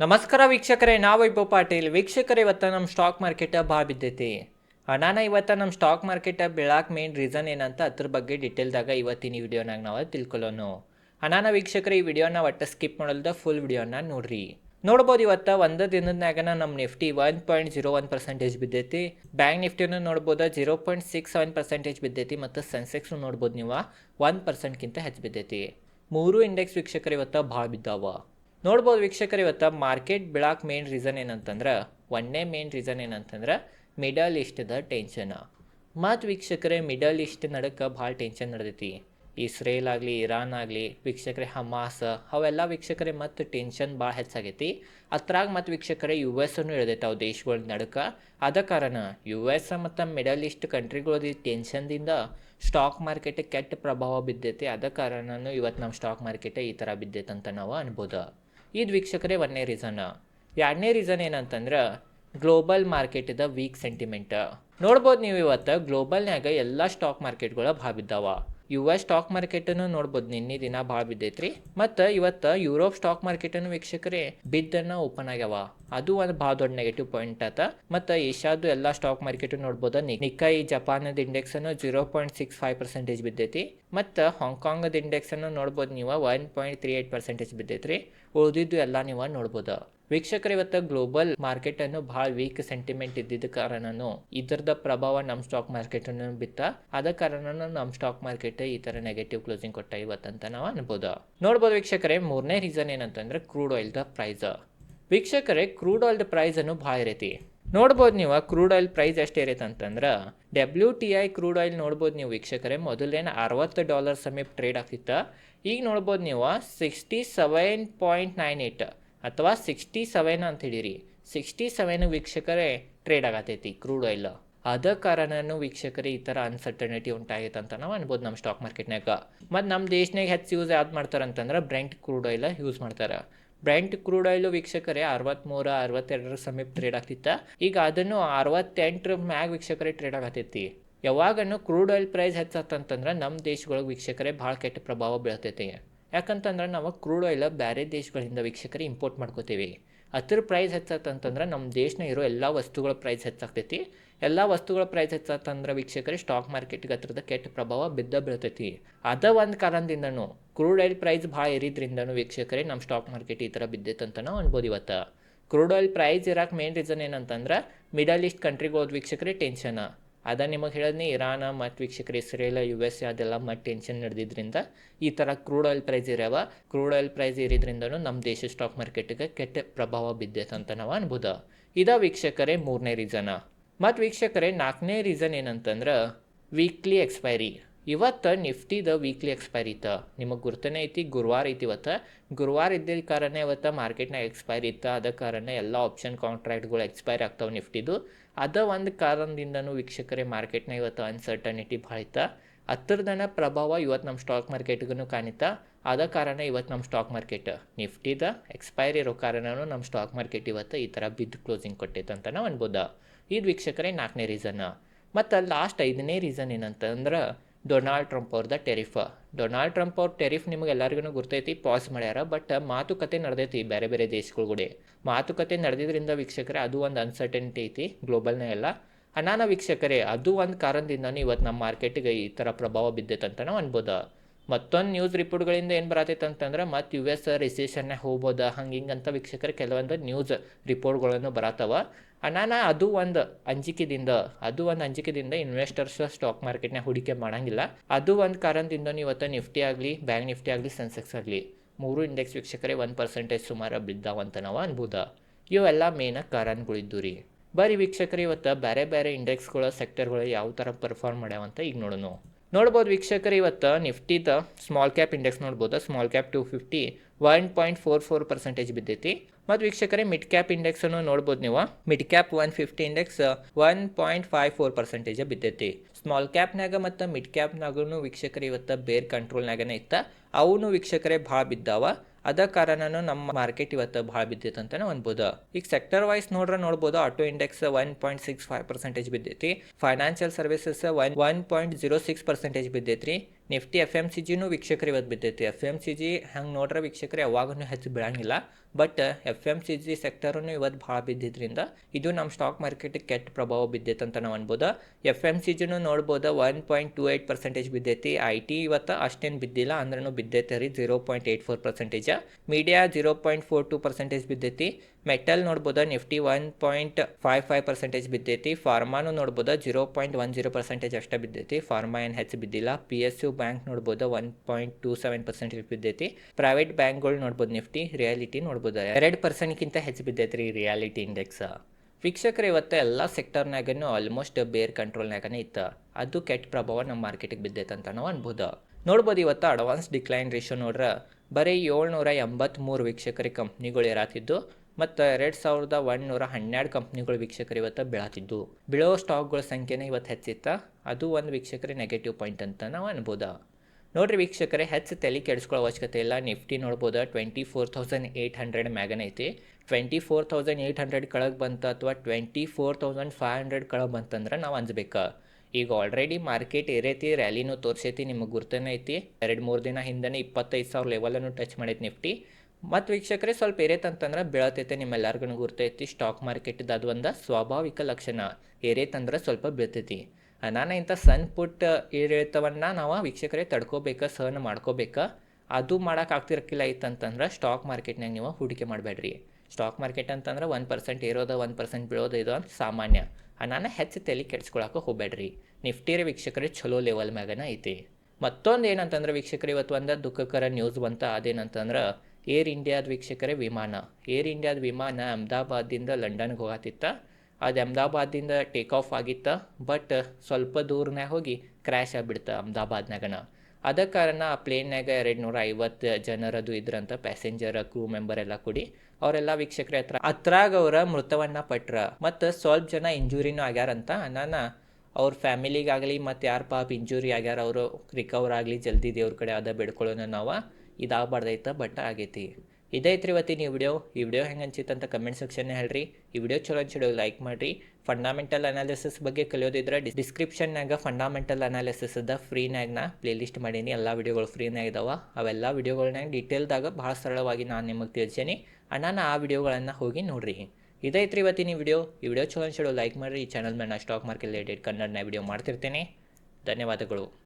ನಮಸ್ಕಾರ ವೀಕ್ಷಕರೇ, ನಾವು ವೈಭವ್ ಪಾಟೀಲ್. ವೀಕ್ಷಕರೇ, ಇವತ್ತು ನಮ್ಮ ಸ್ಟಾಕ್ ಮಾರ್ಕೆಟ್ ಭಾಳ ಬಿದ್ದೈತಿ. ನಾನು ಇವತ್ತು ನಮ್ಮ ಸ್ಟಾಕ್ ಮಾರ್ಕೆಟ್ ಬೀಳಾಕ ಮೇನ್ ರೀಸನ್ ಏನಂತ ಅದ್ರ ಬಗ್ಗೆ ಡಿಟೇಲ್ದಾಗ ಇವತ್ತಿನ ಈ ವಿಡಿಯೋನಾಗ ನಾವು ತಿಳ್ಕೊಳ್ಳೋನು ಅನಾನ ವೀಕ್ಷಕರು, ಈ ವಿಡಿಯೋನ ಒಟ್ಟು ಸ್ಕಿಪ್ ಮಾಡಲ್ದ ಫುಲ್ ವಿಡಿಯೋನ ನೋಡ್ರಿ. ನೋಡ್ಬೋದು ಇವತ್ತು ಒಂದು ದಿನದಾಗನ ನಮ್ಮ Nifty one point zero one percentage ಬಿದ್ದೈತಿ. Bank ನಿಫ್ಟಿನೂ ನೋಡ್ಬೋದು, zero point six seven percentage ಬಿದ್ದೈತಿ ಮತ್ತು ಸೆನ್ಸೆಕ್ಸ್ ನೋಡ್ಬೋದು ನೀವು ಒನ್ ಪರ್ಸೆಂಟ್ಗಿಂತ ಹೆಚ್ಚು ಬಿದ್ದೈತಿ. ಮೂರು ಇಂಡೆಕ್ಸ್ ವೀಕ್ಷಕರು, ಇವತ್ತು ಭಾಳ ಬಿದ್ದಾವ. ನೋಡ್ಬೋದು ವೀಕ್ಷಕರು, ಇವತ್ತು ಮಾರ್ಕೆಟ್ ಬಿಳಾಕ್ ಮೇನ್ ರೀಸನ್ ಏನಂತಂದ್ರೆ, ಒಂದೇ ಮೇನ್ ರೀಸನ್ ಏನಂತಂದ್ರೆ ಮಿಡಲ್ ಈಸ್ಟ್ದ ಟೆನ್ಷನ್ ಮತ್ತು ವೀಕ್ಷಕರೇ ಮಿಡಲ್ ಈಸ್ಟ್ ನಡಕ್ಕೆ ಭಾಳ ಟೆನ್ಷನ್ ನಡೆದೈತಿ. ಇಸ್ರೇಲ್ ಆಗಲಿ, ಇರಾನ್ ಆಗಲಿ, ವೀಕ್ಷಕರೇ, ಹಮಾಸ್, ಅವೆಲ್ಲ ವೀಕ್ಷಕರೇ ಮತ್ತು ಟೆನ್ಷನ್ ಭಾಳ ಹೆಚ್ಚಾಗೈತಿ. ಅದ್ರಾಗ ಮತ್ತು ವೀಕ್ಷಕರೇ ಯು ಅನ್ನು ಇಳ್ದೈತೆ ಅವು ದೇಶಗಳ ನಡುಕ. ಅದ ಕಾರಣ ಯು ಎಸ್ ಮತ್ತು ಮಿಡಲ್ ಈಸ್ಟ್ ಕಂಟ್ರಿಗಳದ್ದು ಟೆನ್ಷನ್ದಿಂದ ಸ್ಟಾಕ್ ಮಾರ್ಕೆಟ್ ಕೆಟ್ಟ ಪ್ರಭಾವ ಬಿದ್ದೈತಿ. ಅದ ಕಾರಣನೂ ಇವತ್ತು ನಮ್ಮ ಸ್ಟಾಕ್ ಮಾರ್ಕೆಟೇ ಈ ಥರ ಬಿದ್ದೈತೆ ಅಂತ ನಾವು ಅನ್ಬೋದು. ಇದು ವೀಕ್ಷಕರೇ ಒಂದನೇ ರೀಸನ್ ಎರಡನೇ ರೀಸನ್ ಏನಂತಂದ್ರೆ ಗ್ಲೋಬಲ್ ಮಾರ್ಕೆಟಿದ ವೀಕ್ ಸೆಂಟಿಮೆಂಟ್ ನೋಡ್ಬೋದು ನೀವು ಇವತ್ತು ಗ್ಲೋಬಲ್ನ್ಯಾಗ ಎಲ್ಲ ಸ್ಟಾಕ್ ಮಾರ್ಕೆಟ್ಗಳು ಭಾಳ ಬಿದ್ದಾವ ಯು ಎಸ್ ಸ್ಟಾಕ್ ಮಾರ್ಕೆಟನ್ನು ನೋಡ್ಬೋದು. ನಿನ್ನೆ ದಿನ ಭಾಳ ಬಿದ್ದೈತ್ರಿ. ಮತ್ತು ಇವತ್ತು ಯುರೋಪ್ ಸ್ಟಾಕ್ ಮಾರ್ಕೆಟನ್ನು ವೀಕ್ಷಕರೇ ಬಿದ್ದನ್ನ ಓಪನ್ ಆಗ್ಯಾವ. ಅದು ಒಂದು ಭಾಳ ದೊಡ್ಡ ನೆಗೆಟಿವ್ ಪಾಯಿಂಟ್ ಆತ. ಮತ್ತು ಏಷ್ಯಾದು ಎಲ್ಲ ಸ್ಟಾಕ್ ಮಾರ್ಕೆಟ್ ನೋಡ್ಬೋದು. ನಿಕ್ಕೈ ಜಪಾನದ ಇಂಡೆಕ್ಸ್ ಅನ್ನು zero point six five percentage ಬಿದ್ದೈತಿ. ಮತ್ತು ಹಾಂಗ್ಕಾಂಗದ ಇಂಡೆಕ್ಸ್ ಅನ್ನು ನೋಡ್ಬೋದು ನೀವು one point three eight percentage ಬಿದ್ದೈತ್ರಿ. ಉಳಿದಿದ್ದು ಎಲ್ಲ ನೀವು ನೋಡ್ಬೋದು. ವೀಕ್ಷಕರು ಇವತ್ತು ಗ್ಲೋಬಲ್ ಮಾರ್ಕೆಟ್ ಅನ್ನು ಬಹಳ ವೀಕ್ ಸೆಂಟಿಮೆಂಟ್ ಇದ್ದಿದ್ದ ಕಾರಣನು ಇದರದ ಪ್ರಭಾವ ನಮ್ಮ ಸ್ಟಾಕ್ ಮಾರ್ಕೆಟ್ ಅನ್ನು ಬಿತ್ತ ಅದ ಕಾರಣ ನಮ್ಮ ಸ್ಟಾಕ್ ಮಾರ್ಕೆಟ್ ಈ ತರ ನೆಗೆಟಿವ್ ಕ್ಲೋಸಿಂಗ್ ಕೊಟ್ಟ ಇವತ್ತಂತ ನಾವು ಅನ್ಬೋದು. ನೋಡ್ಬೋದು ವೀಕ್ಷಕರೇ, ಮೂರನೇ ರೀಸನ್ ಏನಂತಂದ್ರೆ ಕ್ರೂಡ್ ಆಯಿಲ್ ದ ಪ್ರೈಸ್ ವೀಕ್ಷಕರೇ ಕ್ರೂಡ್ ಆಯಿಲ್ ಪ್ರೈಸ್ ಅನ್ನು ಭಾಳ ಇರೈತಿ. ನೋಡ್ಬೋದು ನೀವು ಕ್ರೂಡ್ ಆಯಿಲ್ ಪ್ರೈಸ್ ಎಷ್ಟು ಇರೈತೆ ಅಂತಂದ್ರೆ W T I crude oil ನೋಡ್ಬೋದು ನೀವು ವೀಕ್ಷಕರೇ ಮೊದಲೇನು ಅರವತ್ತು ಡಾಲರ್ ಸಮೀಪ ಟ್ರೇಡ್ ಆಗ್ತಿತ್ತ. ಈಗ ನೋಡ್ಬೋದು ನೀವು sixty seven point nine eight ಅಥವಾ ಸಿಕ್ಸ್ಟಿ ಸೆವೆನ್ ಅಂತ ಹೇಳಿರಿ ಸಿಕ್ಸ್ಟಿ ಸೆವೆನ್ ವೀಕ್ಷಕರೇ ಟ್ರೇಡ್ ಆಗತೈತಿ ಕ್ರೂಡ್ ಆಯಿಲ್ ಅದ ಕಾರಣನೂ ವೀಕ್ಷಕರೇ, ಈ ಥರ ಅನ್ಸರ್ಟನಿಟಿ ಉಂಟಾಗೈತೆ ಅಂತ ನಾವು ಅನ್ಬೋದು ನಮ್ಮ ಸ್ಟಾಕ್ ಮಾರ್ಕೆಟ್ನಾಗ ಮತ್ತು ನಮ್ಮ ದೇಶನಾಗ ಹೆಚ್ಚು ಯೂಸ್ ಯಾವ್ದು ಮಾಡ್ತಾರೆ ಅಂತಂದ್ರೆ ಬ್ರೆಂಟ್ ಕ್ರೂಡ್ ಆಯಿಲ್ ಯೂಸ್ ಮಾಡ್ತಾರೆ. ಬ್ರೆಂಟ್ ಕ್ರೂಡ್ ಆಯಿಲ್ ವೀಕ್ಷಕರೇ ಅರವತ್ತ್ಮೂರು ಅರವತ್ತೆರಡರ ಸಮೀಪ ಟ್ರೇಡ್ ಆಗ್ತಿತ್ತ. ಈಗ ಅದನ್ನು ಅರವತ್ತೆಂಟರ ಮ್ಯಾಗ ವೀಕ್ಷಕರೇ ಟ್ರೇಡ್ ಆಗತೈತಿ. ಯಾವಾಗನು ಕ್ರೂಡ್ ಆಯಿಲ್ ಪ್ರೈಸ್ ಹೆಚ್ಚಾತಂತಂದ್ರೆ ನಮ್ಮ ದೇಶಗಳಿಗೆ ವೀಕ್ಷಕರೇ ಭಾಳ ಕೆಟ್ಟ ಪ್ರಭಾವ ಬೀಳ್ತೈತಿ. ಯಾಕಂತಂದ್ರೆ ನಾವು ಕ್ರೂಡ್ ಆಯಿಲ್ ಬೇರೆ ದೇಶಗಳಿಂದ ವೀಕ್ಷಕರು ಇಂಪೋರ್ಟ್ ಮಾಡ್ಕೋತೀವಿ. ಅದ್ರ ಪ್ರೈಸ್ ಹೆಚ್ಚತ್ತಂತಂದ್ರೆ ನಮ್ಮ ದೇಶನ ಇರೋ ಎಲ್ಲ ವಸ್ತುಗಳ ಪ್ರೈಸ್ ಹೆಚ್ಚಾಗ್ತೈತಿ. ಎಲ್ಲ ವಸ್ತುಗಳ ಪ್ರೈಸ್ ಹೆಚ್ಚತ್ತಂದ್ರೆ ವೀಕ್ಷಕರೇ ಸ್ಟಾಕ್ ಮಾರ್ಕೆಟ್ಗೆ ಹತ್ರದ ಕೆಟ್ಟ ಪ್ರಭಾವ ಬಿದ್ದ ಬೀಳ್ತೈತಿ. ಅದ ಒಂದು ಕಾರಣದಿಂದನು ಕ್ರೂಡ್ ಆಯಿಲ್ ಪ್ರೈಸ್ ಭಾಳ ಏರಿದ್ರಿಂದನೂ ವೀಕ್ಷಕರೇ ನಮ್ಮ ಸ್ಟಾಕ್ ಮಾರ್ಕೆಟ್ ಈ ಥರ ಬಿದ್ದೈತಂತ ನಾವು ಅನ್ಬೋದು ಇವತ್ತು. ಕ್ರೂಡ್ ಆಯಿಲ್ ಪ್ರೈಸ್ ಇರಕ್ಕೆ ಮೇನ್ ರೀಸನ್ ಏನಂತಂದ್ರೆ ಮಿಡಲ್ ಈಸ್ಟ್ ಕಂಟ್ರಿಗೆ ಹೋದ ವೀಕ್ಷಕರೇ ಟೆನ್ಷನ್ ಅದ ನಿಮಗೆ ಹೇಳಿದ್ನಿ, ಇರಾನ ಮತ್ತು ವೀಕ್ಷಕರು, ಇಸ್ರೇಲ್, ಯು ಎಸ್ ಅದೆಲ್ಲ ಮತ್ತು ಟೆನ್ಷನ್ ನಡೆದಿದ್ರಿಂದ ಈ ಥರ ಕ್ರೂಡ್ ಆಯಿಲ್ ಪ್ರೈಸ್ ಇರ್ಯಾವ. ಕ್ರೂಡ್ ಆಯಿಲ್ ಪ್ರೈಸ್ ಇರಿದ್ರಿಂದನೂ ನಮ್ಮ ದೇಶ ಸ್ಟಾಕ್ ಮಾರ್ಕೆಟ್ಗೆ ಕೆಟ್ಟ ಪ್ರಭಾವ ಬಿದ್ದೈತೆ ಅಂತ ನಾವು ಅನ್ಬೋದ. ಇದ ವೀಕ್ಷಕರೇ ಮೂರನೇ ರೀಸನ ಮತ್ತು ವೀಕ್ಷಕರೇ, ನಾಲ್ಕನೇ ರೀಸನ್ ಏನಂತಂದ್ರೆ ವೀಕ್ಲಿ ಎಕ್ಸ್ಪೈರಿ ಇವತ್ತು ನಿಫ್ಟಿದ ವೀಕ್ಲಿ ಎಕ್ಸ್ಪೈರಿ ಇತ್ತು. ನಿಮಗೆ ಗುರ್ತನೇ ಐತಿ, ಗುರುವಾರ ಐತಿ ಇವತ್ತು. ಗುರುವಾರ ಇದ್ದಿದ್ದ ಕಾರಣ ಇವತ್ತು ಮಾರ್ಕೆಟ್ನಾಗ ಎಕ್ಸ್ಪೈರಿ ಇತ್ತು. ಅದ ಕಾರಣ ಎಲ್ಲ ಆಪ್ಷನ್ ಕಾಂಟ್ರಾಕ್ಟ್ಗಳು ಎಕ್ಸ್ಪೈರ್ ಆಗ್ತಾವೆ ನಿಫ್ಟಿದು. ಅದ ಒಂದು ಕಾರಣದಿಂದನೂ ವೀಕ್ಷಕರೇ ಮಾರ್ಕೆಟ್ನಾಗ ಇವತ್ತು ಅನ್ಸರ್ಟನಿಟಿ ಭಾಳ ಇತ್ತು. ಹತ್ತಿರದನ ಪ್ರಭಾವ ಇವತ್ತು ನಮ್ಮ ಸ್ಟಾಕ್ ಮಾರ್ಕೆಟ್ಗೂ ಕಾಣಿತ. ಆದ ಕಾರಣ ಇವತ್ತು ನಮ್ಮ ಸ್ಟಾಕ್ ಮಾರ್ಕೆಟ್ ನಿಫ್ಟಿದ ಎಕ್ಸ್ಪೈರಿ ಇರೋ ಕಾರಣನೂ ನಮ್ಮ ಸ್ಟಾಕ್ ಮಾರ್ಕೆಟ್ ಇವತ್ತು ಈ ಥರ ಬಿದ್ದು ಕ್ಲೋಸಿಂಗ್ ಕೊಟ್ಟೈತೆ ಅಂತ ನಾವು ಅನ್ಬೋದ. ಇದು ವೀಕ್ಷಕರೇ ನಾಲ್ಕನೇ ರೀಸನ್ ಮತ್ತು ಲಾಸ್ಟ್ ಐದನೇ ರೀಸನ್ ಏನಂತಂದ್ರೆ ಡೊನಾಲ್ಡ್ ಟ್ರಂಪ್ ಅವ್ರದ ಟೆರಿಫ್ ಡೊನಾಲ್ಡ್ ಟ್ರಂಪ್ ಅವ್ರ ಟೆರಿಫ್ ನಿಮಗೆ ಎಲ್ಲರಿಗೂ ಗೊತ್ತೈತಿ ಪಾಸ್ ಮಾಡ್ಯಾರ ಬಟ್ ಮಾತುಕತೆ ನಡೆದೈತಿ ಬೇರೆ ಬೇರೆ ದೇಶಗಳು ಮಾತುಕತೆ ನಡೆದಿದ್ರಿಂದ ವೀಕ್ಷಕರೇ ಅದು ಒಂದು ಅನ್ಸರ್ಟನಿಟಿ ಐತಿ ಗ್ಲೋಬಲ್ನೇ ಎಲ್ಲ. ಅನಾನ ವೀಕ್ಷಕರೇ, ಅದು ಒಂದು ಕಾರಣದಿಂದನೂ ಇವತ್ತು ನಮ್ಮ ಮಾರ್ಕೆಟಿಗೆ ಈ ಥರ ಪ್ರಭಾವ ಬಿದ್ದೈತೆ ನಾವು ಅನ್ಬೋದು. ಮತ್ತೊಂದು ನ್ಯೂಸ್ ರಿಪೋರ್ಟ್ಗಳಿಂದ ಏನು ಬರತೈತೆ ಅಂತಂದ್ರೆ ಮತ್ತು ಯು ಎಸ್ ರಿಸೆಷನ್ನೇ ಹೋಗ್ಬೋದ, ಹಂಗೆ ಹಿಂಗೆ ಅಂತ ವೀಕ್ಷಕರು ಕೆಲವೊಂದು ನ್ಯೂಸ್ ರಿಪೋರ್ಟ್ಗಳನ್ನು ಬರತ್ತವ ಅನಾನ ಅದು ಒಂದು ಅಂಜಿಕೆದಿಂದ, ಅದು ಒಂದು ಅಂಜಿಕೆದಿಂದ ಇನ್ವೆಸ್ಟರ್ಸ್ ಸ್ಟಾಕ್ ಮಾರ್ಕೆಟ್ನಾಗ ಹೂಡಿಕೆ ಮಾಡಂಗಿಲ್ಲ. ಅದು ಒಂದು ಕಾರಣದಿಂದ ಇವತ್ತು ನಿಫ್ಟಿ ಆಗಲಿ, ಬ್ಯಾಂಕ್ ನಿಫ್ಟಿ ಆಗಲಿ ಸೆನ್ಸೆಕ್ಸ್ ಆಗಲಿ, ಮೂರು ಇಂಡೆಕ್ಸ್ ವೀಕ್ಷಕರೇ ಒಂದು ಪರ್ಸೆಂಟೇಜ್ ಸುಮಾರು ಬಿದ್ದಾವಂತ ನಾವು ಅನ್ಬೋದ. ಇವೆಲ್ಲ ಮೇನ ಕಾರಣಗಳಿದ್ದು ರೀ. ಬರೀ ವೀಕ್ಷಕರು ಇವತ್ತು ಬೇರೆ ಬೇರೆ ಇಂಡೆಕ್ಸ್ಗಳ ಸೆಕ್ಟರ್ಗಳು ಯಾವ ಥರ ಪರ್ಫಾರ್ಮ್ ಮಾಡ್ಯಾವಂತ ಈಗ ನೋಡೋಣ ನೋಡ್ಬೋದು ವೀಕ್ಷಕರು ಇವತ್ತು ನಿಫ್ಟಿದ ಸ್ಮಾಲ್ ಕ್ಯಾಪ್ ಇಂಡೆಕ್ಸ್ ನೋಡ್ಬೋದು small cap two fifty one point four four percentage ಬಿದ್ದೈತಿ. ಮತ್ತು ವೀಕ್ಷಕರೇ ಮಿಡ್ ಕ್ಯಾಪ್ ಇಂಡೆಕ್ಸನ್ನು ನೋಡ್ಬೋದು ನೀವು. Mid cap one fifty index one point five four percentage ಬಿದ್ದೈತಿ. Small ಕ್ಯಾಪ್ನಾಗ ಮತ್ತು ಮಿಡ್ ಕ್ಯಾಪ್ನಾಗೂ ವೀಕ್ಷಕರು ಇವತ್ತು ಬೇರೆ ಕಂಟ್ರೋಲ್ನಾಗನೇ ಇತ್ತ. ಅವನು ವೀಕ್ಷಕರೇ ಭಾಳ ಬಿದ್ದಾವ. ಅದ ಕಾರಣನೂ ನಮ್ಮ ಮಾರ್ಕೆಟ್ ಇವತ್ತು ಭಾಳ ಬಿದ್ದೈತೆ ಅಂತಾನೆ ಅನ್ಬೋದು. ಈಗ ಸೆಕ್ಟರ್ ವೈಸ್ ನೋಡ್ರೆ ನೋಡ್ಬೋದು auto index one point six five percentage ಬಿದ್ದೈತಿ. Financial services one one point zero six percentage ಬಿದ್ದೈತ್ರಿ. Nifty F M C ಜಿನೂ ವೀಕ್ಷಕರು ಇವತ್ತು ಬಿದ್ದೈತಿ. ಎಫ್ ಎಂ ಸಿ ಜಿ ಹಂಗೆ ನೋಡ್ರೆ ವೀಕ್ಷಕರು ಯಾವಾಗೂ ಹೆಚ್ಚು ಬೀಳಂಗಿಲ್ಲ but F M C G ಸೆಕ್ಟರೂ ಇವತ್ತು ಭಾಳ ಬಿದ್ದಿದ್ರಿಂದ ಇದು ನಮ್ಮ ಸ್ಟಾಕ್ ಮಾರ್ಕೆಟಿಗೆ ಕೆಟ್ಟ ಪ್ರಭಾವ ಬಿದ್ದೈತೆ ಅಂತ ನಾವು ಅನ್ಬೋದು. ಎಫ್ ಎಂ ಸಿ ಜಿನೂ ನೋಡ್ಬೋದು one point two eight percentage ಬಿದ್ದೈತಿ. I T ಇವತ್ತು ಅಷ್ಟೇನು ಬಿದ್ದಿಲ್ಲ ಅಂದ್ರೂ ಬಿದ್ದೈತೆ ರೀ zero point eight four percentage media zero point four two percentage ಬಿದ್ದೈತಿ. Metal ನೋಡ್ಬೋದು Nifty one point five five percentage ಬಿದ್ದೈತಿ. ಫಾರ್ಮಾನು ನೋಡ್ಬೋದು zero point one zero percentage ಅಷ್ಟೇ ಬಿದ್ದೈತಿ. ಫಾರ್ಮಾ ಏನು ಹೆಚ್ಚು ಬಿದ್ದಿಲ್ಲ. ಪಿ ಎಸ್ ಯು ಬ್ಯಾಂಕ್ ನೋಡ್ಬೋದು one point two seven percent ಬಿದ್ದೈತಿ. Private ಬ್ಯಾಂಕ್ಗಳು ನೋಡ್ಬೋದು ನಿಫ್ಟಿ ರಿಯಾಲಿಟಿ ನೋಡ್ಬೋದು. ಎರಡು ಪರ್ಸೆಂಟ್ಗಿಂತ ಹೆಚ್ಚು ಬಿದ್ದೈತಿ ರೀ ರಿಯಾಲಿಟಿ ಇಂಡೆಕ್ಸ್ ವೀಕ್ಷಕರು, ಇವತ್ತು ಎಲ್ಲ ಸೆಕ್ಟರ್ನಾಗನು ಆಲ್ಮೋಸ್ಟ್ ಬೇರ್ ಕಂಟ್ರೋಲ್ನಾಗನೇ ಇತ್ತು. ಅದು ಕೆಟ್ಟ ಪ್ರಭಾವ ನಮ್ಮ ಮಾರ್ಕೆಟಿಗೆ ಬಿದ್ದೈತೆ ಅಂತ ನಾವು ಅನ್ಬೋದು. ನೋಡ್ಬೋದು, ಇವತ್ತು ಅಡ್ವಾನ್ಸ್ ಡಿಕ್ಲೈನ್ ರೇಷೋ ನೋಡ್ರೆ, ಬರೀ ಏಳ್ನೂರ ಎಂಬತ್ತ್ಮೂರು ವೀಕ್ಷಕರಿಗೆ ಕಂಪ್ನಿಗಳು ಇರತ್ತಿದ್ದು ಮತ್ತು ಎರಡು ಸಾವಿರದ ಒಂದುನೂರ ಹನ್ನೆರಡು ಕಂಪ್ನಿಗಳು ವೀಕ್ಷಕರು ಇವತ್ತು ಬೀಳತ್ತಿದ್ದು ಬೀಳೋ ಸ್ಟಾಕ್ಗಳ ಸಂಖ್ಯೆನೇ ಇವತ್ತು ಹೆಚ್ಚಿತ್ತ. ಅದು ಒಂದು ವೀಕ್ಷಕರೇ ನೆಗೆಟಿವ್ ಪಾಯಿಂಟ್ ಅಂತ ನಾವು ಅನ್ಬೋದು. ನೋಡ್ರಿ ವೀಕ್ಷಕರೇ, ಹೆಚ್ಚು ತಲೆ ಕೆಡಿಸ್ಕೊಳ್ಳೋ ಅವಶ್ಯಕತೆ ಇಲ್ಲ. ನಿಫ್ಟಿ ನೋಡ್ಬೋದು twenty four thousand eight hundred ಮ್ಯಾಗನ್ ಐತಿ. Twenty four thousand eight hundred ಕೆಳಗೆ ಬಂತು ಅಥವಾ twenty four thousand five hundred ಕೆಳಗೆ ಬಂತಂದ್ರೆ ನಾವು ಅಂಜಬೇಕು ಈಗ ಆಲ್ರೆಡಿ ಮಾರ್ಕೆಟ್ ಏರೈತಿ ರ್ಯಾಲಿನೂ ತೋರಿಸೈತಿ, ನಿಮಗೆ ಗುರ್ತನೇ ಐತಿ. ಎರಡು ಮೂರು ದಿನ ಹಿಂದೆನೇ ಇಪ್ಪತ್ತೈದು ಸಾವಿರ ಲೆವೆಲನ್ನು ಟಚ್ ಮಾಡೈತಿ ನಿಫ್ಟಿ. ಮತ್ತು ವೀಕ್ಷಕರೇ ಸ್ವಲ್ಪ ಏರೇತಂತಂದ್ರೆ ಬೀಳತೈತೆ ನಿಮ್ಮೆಲ್ಲರಿಗೂ ಗುರ್ತೈತಿ. ಸ್ಟಾಕ್ ಮಾರ್ಕೆಟ್ದು ಅದು ಒಂದು ಸ್ವಾಭಾವಿಕ ಲಕ್ಷಣ. ಏರೇತಂದ್ರೆ ಸ್ವಲ್ಪ ಬೀಳ್ತೈತಿ. ನಾನು ಇಂಥ ಸಣ್ಣ ಪುಟ್ಟ ಏರಿಳಿತವನ್ನು ನಾವು ವೀಕ್ಷಕರೇ ತಡ್ಕೋಬೇಕು, ಸಹನ ಮಾಡ್ಕೋಬೇಕು. ಅದು ಮಾಡೋಕೆ ಆಗ್ತಿರಕ್ಕಿಲ್ಲ ಇತ್ತಂತಂದ್ರೆ ಸ್ಟಾಕ್ ಮಾರ್ಕೆಟ್ನಾಗ ನೀವು ಹೂಡಿಕೆ ಮಾಡಬೇಡ್ರಿ ಸ್ಟಾಕ್ ಮಾರ್ಕೆಟ್ ಅಂತಂದ್ರೆ ಒನ್ ಪರ್ಸೆಂಟ್ ಏರೋದ ಒನ್ ಪರ್ಸೆಂಟ್ ಬೀಳೋದು ಇದು ಅಂತ ಸಾಮಾನ್ಯ. ನಾನು ಹೆಚ್ಚು ತಲೆ ಕೆಡ್ಸ್ಕೊಳಕ್ಕೆ ಹೋಗಬೇಡ್ರಿ ನಿಫ್ಟಿರ ವೀಕ್ಷಕರೇ ಚಲೋ ಲೆವೆಲ್ ಮ್ಯಾಗನ ಐತಿ. ಮತ್ತೊಂದು ಏನಂತಂದ್ರೆ ವೀಕ್ಷಕರು ಇವತ್ತು ಒಂದು ದುಃಖಕರ ನ್ಯೂಸ್ ಬಂತ, ಅದೇನಂತಂದ್ರೆ ಏರ್ ಇಂಡಿಯಾದ ವೀಕ್ಷಕರೇ ವಿಮಾನ. ಏರ್ ಇಂಡಿಯಾದ ವಿಮಾನ ಅಹಮದಾಬಾದಿಂದ ಲಂಡನ್ಗೆ ಹೋಗತ್ತಿತ್ತ. ಅದು ಅಹಮದಾಬಾದಿಂದ ಟೇಕ್ ಆಫ್ ಆಗಿತ್ತ. ಬಟ್ ಸ್ವಲ್ಪ ದೂರನ್ಯಾಗ ಹೋಗಿ ಕ್ರ್ಯಾಶ್ ಆಗಿಬಿಡ್ತ ಅಹಮದಾಬಾದ್ನಾಗನ ಅದ ಕಾರಣ ಆ ಪ್ಲೇನ್ಯಾಗ ಎರಡು ನೂರ ಐವತ್ತು ಜನರದು ಇದ್ರಂತ ಪ್ಯಾಸೆಂಜರ್ ಕ್ರೂ ಮೆಂಬರ್ ಎಲ್ಲ ಕೂಡಿ ಅವರೆಲ್ಲ ವೀಕ್ಷಕರ ಹತ್ರ ಅತ್ರಾಗ ಅವರ ಮೃತವನ್ನ ಪಟ್ರ. ಮತ್ತು ಸ್ವಲ್ಪ ಜನ ಇಂಜುರಿನೂ ಆಗ್ಯಾರಂತ. ನಾನು ಅವ್ರ ಫ್ಯಾಮಿಲಿಗಾಗಲಿ ಮತ್ತು ಯಾರು ಪಾಪ ಇಂಜುರಿ ಆಗ್ಯಾರ, ಅವರು ರಿಕವರ್ ಆಗಲಿ, ಜಲ್ದಿ ದೇವ್ರ ಕಡೆ ಅದ ಬೇಡ್ಕೊಳ್ಳೋಣ ನಾವು. ಇದಾಗಬಾರ್ದೈತ ಬಟ್ ಆಗೈತಿ. ಇದೈತ್ರಿ ಇವತ್ತಿನ ಈ ವಿಡಿಯೋ ಈ ವಿಡಿಯೋ ಹೆಂಗೆ ಅನ್ಸಿತ್ತು ಅಂತ ಕಮೆಂಟ್ ಸೆಕ್ಷನ್ ಹೇಳ್ರಿ. ಈ ವಿಡಿಯೋ ಚಲೋ ಅನ್ಸಿಡೋ ಲೈಕ್ ಮಾಡಿರಿ. ಫಂಡಾಮೆಂಟಲ್ ಅನಾಲಿಸಿಸ್ ಬಗ್ಗೆ ಕಲಿಯೋದಿದ್ರೆ ಡಿಸ್ಕ್ರಿಪ್ಷನ್ನಾಗ ಫಂಡಾಮೆಂಟಲ್ ಅನಾಲಿಸಿಸ್ದ ಫ್ರೀನಾಗ ಪ್ಲೇ ಲಿಸ್ಟ್ ಮಾಡೀನಿ. ಎಲ್ಲ ವಿಡಿಯೋಗಳು ಫ್ರೀನಾಗ ಇದಾವೆ. ಅವೆಲ್ಲ ವಿಡಿಯೋಗಳನ್ನಾಗ ಡೀಟೇಲ್ದಾಗ ಭಾಳ ಸರಳವಾಗಿ ನಾನು ನಿಮಗೆ ತಿಳಿಸೀನಿ. ನಾನು ಆ ವಿಡಿಯೋಗಳನ್ನು ಹೋಗಿ ನೋಡ್ರಿ. ಇದೈತ್ರಿ ಇವತ್ತಿನ ಈ ವಿಡಿಯೋ ಈ ವಿಡಿಯೋ ಚಲೋ ಅನ್ಸಿಡೋ ಲೈಕ್ ಮಾಡಿರಿ. ಈ ಚಾನಲ್ ಮೇಲೆ ನಾನು ಸ್ಟಾಕ್ ಮಾರ್ಕೆಟ್ ರಿಲೇಟೆಡ್ ಕನ್ನಡನ ವಿಡಿಯೋ ಮಾಡ್ತಿರ್ತೇನೆ. ಧನ್ಯವಾದಗಳು.